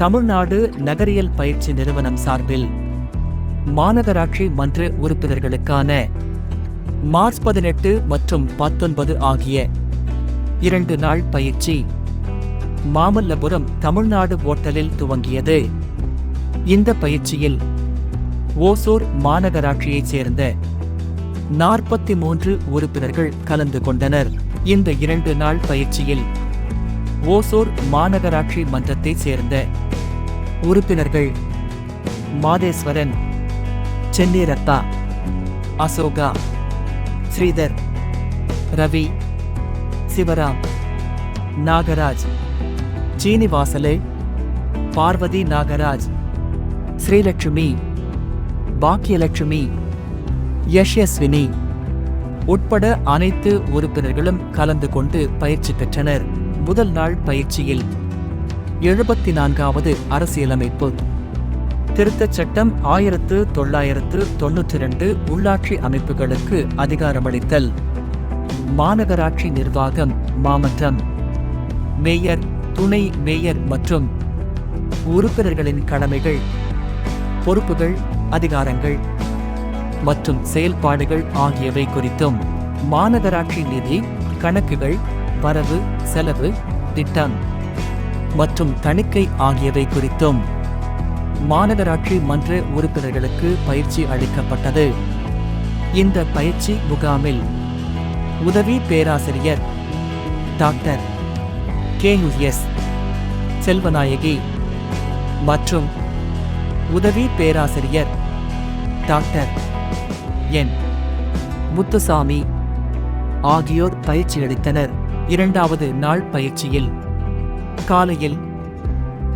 தமிழ்நாடு நகரியல் பயிற்சி நிறுவனம் சார்பில் மாநகராட்சி மன்ற உறுப்பினர்களுக்கான மார்ச் பதினெட்டு மற்றும் பத்தொன்பது ஆகிய இரண்டு நாள் பயிற்சி மாமல்லபுரம் தமிழ்நாடு ஓட்டலில் துவங்கியது. இந்த பயிற்சியில் ஓசூர் மாநகராட்சியைச் சேர்ந்த நாற்பத்தி மூன்று உறுப்பினர்கள் கலந்து கொண்டனர். இந்த இரண்டு நாள் பயிற்சியில் ஓசூர் மாநகராட்சி மன்றத்தைச் சேர்ந்த உறுப்பினர்கள் மாதேஸ்வரன் சென்னிரத்தா அசோகா ஸ்ரீதர் ரவி சிவராம் நாகராஜ் சீனிவாசலு பார்வதி நாகராஜ் ஸ்ரீலட்சுமி பாக்கியலட்சுமி யஷ்யஸ்வினி உட்பட அனைத்து உறுப்பினர்களும் கலந்து கொண்டு பயிற்சி பெற்றனர். முதல் நாள் பயிற்சியில். எழுபத்தி நான்காவது அரசியலமைப்பு. திருத்தச் சட்டம் ஆயிரத்து தொள்ளாயிரத்து தொன்னூற்றி ரெண்டு உள்ளாட்சி அமைப்புகளுக்கு அதிகாரமளித்தல். மாநகராட்சி நிர்வாகம் மாமன்றம். மேயர் துணை மேயர் மற்றும் உறுப்பினர்களின் கடமைகள் பொறுப்புகள் அதிகாரங்கள் மற்றும் செயல்பாடுகள் ஆகியவை குறித்தும் மாநகராட்சி நிதி கணக்குகள் வரவு செலவு திட்டம் மற்றும் தணிக்கை ஆகியவை குறித்தும் மாநகராட்சி மன்ற உறுப்பினர்களுக்கு பயிற்சி அளிக்கப்பட்டது. இந்த பயிற்சி முகாமில் உதவி பேராசிரியர் டாக்டர் கேயுஎஸ் செல்வநாயகி மற்றும் உதவி பேராசிரியர் டாக்டர் என். முத்துசாமி ஆகியோர் பயிற்சி அளித்தனர் இரண்டாவது நாள் பயிற்சியில் காலையில்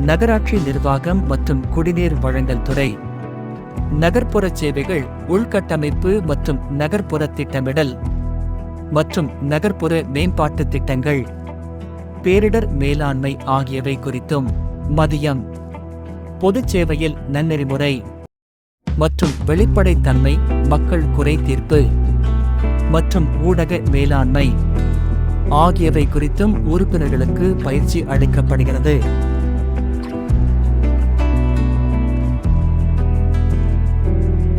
நகராட்சி நிர்வாகம் மற்றும் குடிநீர் வழங்கல் துறை நகர்ப்புற சேவைகள் உள்கட்டமைப்பு மற்றும் நகர்ப்புற திட்டமிடல் மற்றும் நகர்ப்புற மேம்பாட்டு திட்டங்கள் பேரிடர் மேலாண்மை ஆகியவை குறித்தும் மதியம் பொதுச் சேவையில் நன்னெறிமுறை மற்றும் வெளிப்படைத்தன்மை மக்கள் குறை தீர்ப்பு மற்றும் ஊடக மேலாண்மை ஆகியவை குறித்தும் உறுப்பினர்களுக்கு பயிற்சி அளிக்கப்படுகிறது.